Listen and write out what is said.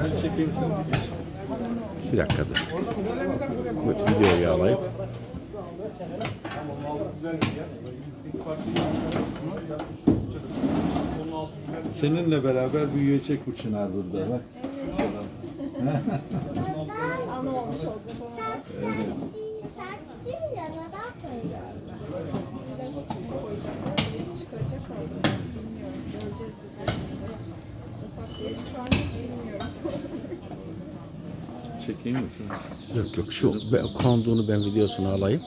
Ben çekeyim sizi geç. Bir Videoyu alayım. Seninle beraber büyüyecek bu çınar burada bak. Ana olmuş olacak ona da. Evet. Çıkaracak mı? Bilmiyorum. Göreceğiz biz Çekeyim mi? Yok yok şu ben, konduğunu ben videosunu alayım.